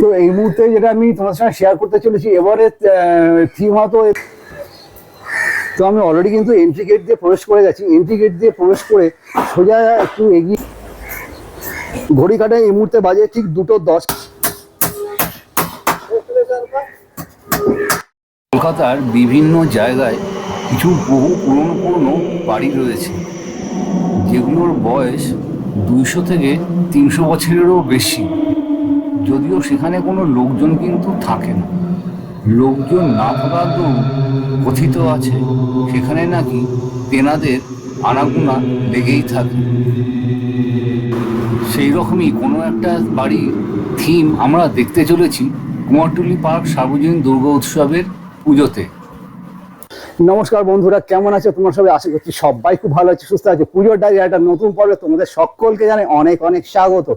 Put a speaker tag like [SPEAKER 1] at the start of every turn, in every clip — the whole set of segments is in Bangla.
[SPEAKER 1] তো এই মুহূর্তে যেটা আমি তোমার সঙ্গে শেয়ার করতে চলেছি এবারে থিম হয়তো তো আমি অলরেডি কিন্তু এন্ট্রি গেট দিয়ে প্রবেশ করে গেছি এন্ট্রি গেট দিয়ে প্রবেশ করে সোজা একটু এগিয়ে ঘড়ি কাটায় এই মুহূর্তে বাজে ঠিক দুটো দশ।
[SPEAKER 2] কলকাতার বিভিন্ন জায়গায় কিছু বহু পুরনো পুরনো বাড়ি রয়েছে, যেগুলোর বয়স দুইশো থেকে তিনশো বছরেরও বেশি। যদিও সেখানে কোনো লোকজন কিন্তু থাকে না লোকজন না দরুন কথিত আছে, সেখানে নাকি তেনাদের আনাগোনা লেগেই থাকে। সেই রকমই কোনো একটা বাড়ি থিম আমরা দেখতে চলেছি কুমারটুলি পার্ক সার্বজনীন দুর্গা উৎসবের পুজোতে।
[SPEAKER 1] নমস্কার বন্ধুরা, কেমন আছে তোমার সবাই? আশা করছি সবাই খুব ভালো আছে, সুস্থ আছে। পুজোর ডায়েরি একটা নতুন পর্বে তোমাদের সকলকে জানাই অনেক অনেক স্বাগত।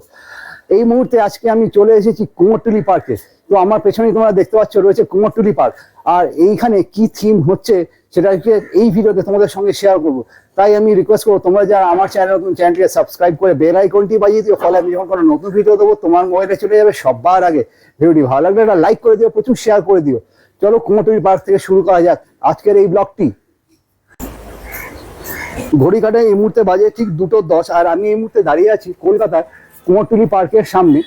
[SPEAKER 1] এই মুহূর্তে আজকে আমি চলে এসেছি কুমোরটুলি পার্কে। তো আমার পেছনে তোমরা দেখতে পাচ্ছ রয়েছে কুমোরটুলি পার্ক। আর এইখানে কি থিম হচ্ছে সেটাকে এই ভিডিওতে তোমাদের সঙ্গে শেয়ার করব। তাই আমি রিকোয়েস্ট করব, তোমরা যারা আমার চ্যানেল নতুন চ্যানেলটিকে সাবস্ক্রাইব করে বেল আইকনটি বাজিয়ে দিও। ফলে আমি যখন কোনো নতুন ভিডিও দেবো, তোমার মোবাইলে চলে যাবে সবার আগে। ভিডিওটি ভালো লাগলে একটা লাইক করে দিও, প্রচুর শেয়ার করে দিও। চলো কুমোরটুলি পার্ক থেকে শুরু করা যাক আজকের এই ব্লগটি ঘড়ি কাটায় এই মুহূর্তে বাজে ঠিক দুটো দশ, আর আমি এই মুহূর্তে দাঁড়িয়ে আছি কলকাতার কুমোরটুলি পার্কের সামনে।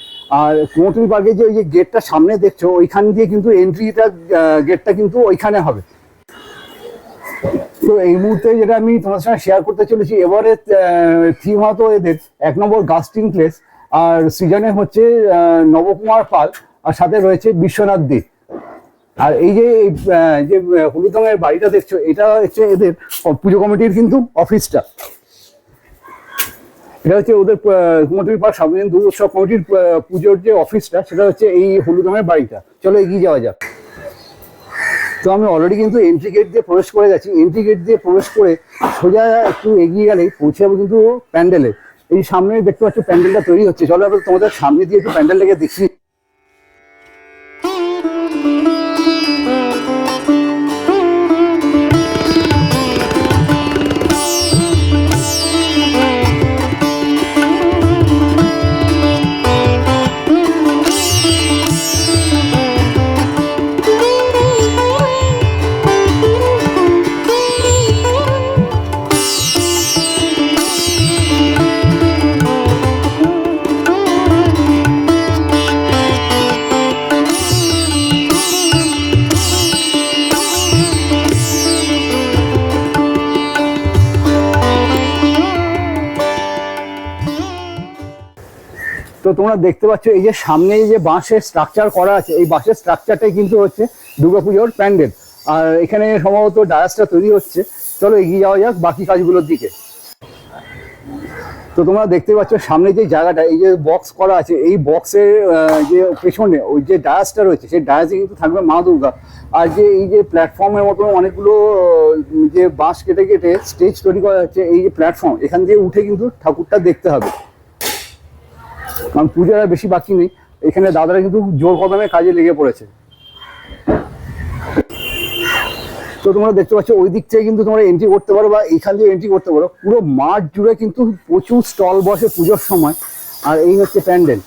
[SPEAKER 1] আর কুমোরটুলি পার্কের যে ওই যে গেটটা সামনে দেখছ, ওইখান দিয়ে কিন্তু এন্ট্রিটা গেটটা কিন্তু ওইখানে হবে। তো এই মুহূর্তে যেটা আমি তোমার সঙ্গে শেয়ার করতে চলেছি এবারে থিম হয়তো এদের এক নম্বর গাস্টিং প্লেস আর সিজনে হচ্ছে নবকুমার পাল, আর সাথে রয়েছে বিশ্বনাথ দে। আর এই যে যে হলুদ রঙের বাড়িটা দেখছ, এটা হচ্ছে এদের পুজো কমিটির কিন্তু অফিসটা এটা হচ্ছে ওদের কুমারটুলি পার্ক সার্বজনীন দুর্গোৎসব কমিটির পুজোর যে অফিসটা, সেটা হচ্ছে এই হলুদ রঙের বাড়িটা। চলো এগিয়ে যাওয়া যাক। তো আমি অলরেডি কিন্তু এন্ট্রি গেট দিয়ে প্রবেশ করে গেছি এন্ট্রি গেট দিয়ে প্রবেশ করে সোজা একটু এগিয়ে গেলেই পৌঁছে যাব কিন্তু প্যান্ডেলে। এই সামনে দেখতে পাচ্ছ প্যান্ডেলটা তৈরি হচ্ছে। চলো তোমাদের সামনে দিয়ে একটু প্যান্ডেলটাকে দেখি। তো তোমরা দেখতে পাচ্ছ এই যে সামনে যে বাঁশের স্ট্রাকচার করা আছে, এই বাঁশের স্ট্রাকচারটাই কিন্তু হচ্ছে দুর্গাপুজোর প্যান্ডেল। আর এখানে সম্ভবত ডায়াসটা তৈরি হচ্ছে। চলো এগিয়ে যাওয়া যাক বাকি কাজগুলোর দিকে। তো তোমরা দেখতে পাচ্ছ সামনে যে জায়গাটা, এই যে বক্স করা আছে, এই বক্সের যে পেছনে ওই যে ডায়াসটা রয়েছে, সেই ডায়াসে কিন্তু থাকবে মা দুর্গা। আর যে এই যে প্ল্যাটফর্মের মতো অনেকগুলো, যে বাঁশ কেটে কেটে স্টেজ তৈরি করা হচ্ছে, এই যে প্ল্যাটফর্ম এখান দিয়ে উঠে কিন্তু ঠাকুরটা দেখতে হবে। কারণ পুজোর আর বেশি বাকি নেই। এখানে দাদারা কিন্তু জোর কদমে কাজে লেগে পড়েছে। তো তোমরা দেখতে পাচ্ছ, ওই দিক থেকে কিন্তু তোমরা এন্ট্রি করতে পারো বা এইখান দিয়ে এন্ট্রি করতে পারো। পুরো মাঠ জুড়ে কিন্তু প্রচুর স্টল বসে পুজোর সময়। আর এই হচ্ছে প্যান্ডেল।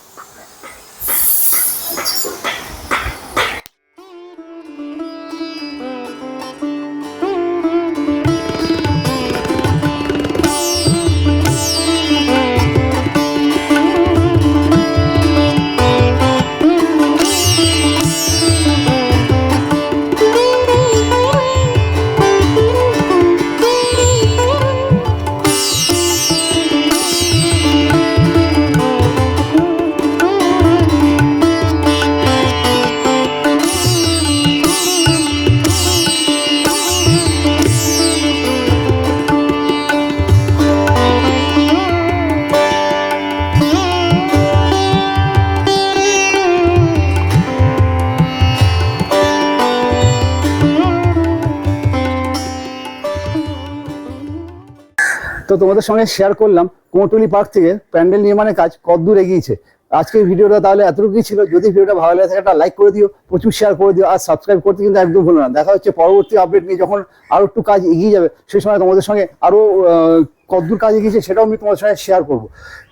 [SPEAKER 1] তো তোমাদের সঙ্গে শেয়ার করলাম কুমোরটুলি পার্ক থেকে প্যান্ডেল নির্মাণের কাজ কতদূর এগিয়েছে। আজকের ভিডিওটা তাহলে এতটুকুই ছিল। যদি ভিডিওটা ভালো লাগে থাকে একটা লাইক করে দিও প্রচুর শেয়ার করে দিও আর সাবস্ক্রাইব করতে কিন্তু একদম ভুলো না। দেখা হচ্ছে পরবর্তী আপডেট নিয়ে যখন আরও একটু কাজ এগিয়ে যাবে সেই সময় তোমাদের সঙ্গে আরও আহ, কতদূর কাজ এগিয়েছে সেটাও আমি তোমাদের সঙ্গে শেয়ার করব।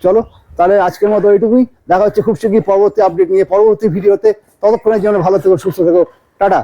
[SPEAKER 1] চলো তাহলে আজকের মতো এইটুকুই। দেখা হচ্ছে খুব শীঘ্রই পরবর্তী আপডেট নিয়ে পরবর্তী ভিডিওতে। ততক্ষণের জন্য ভালো থেকো সুস্থ থেকো। টাটা।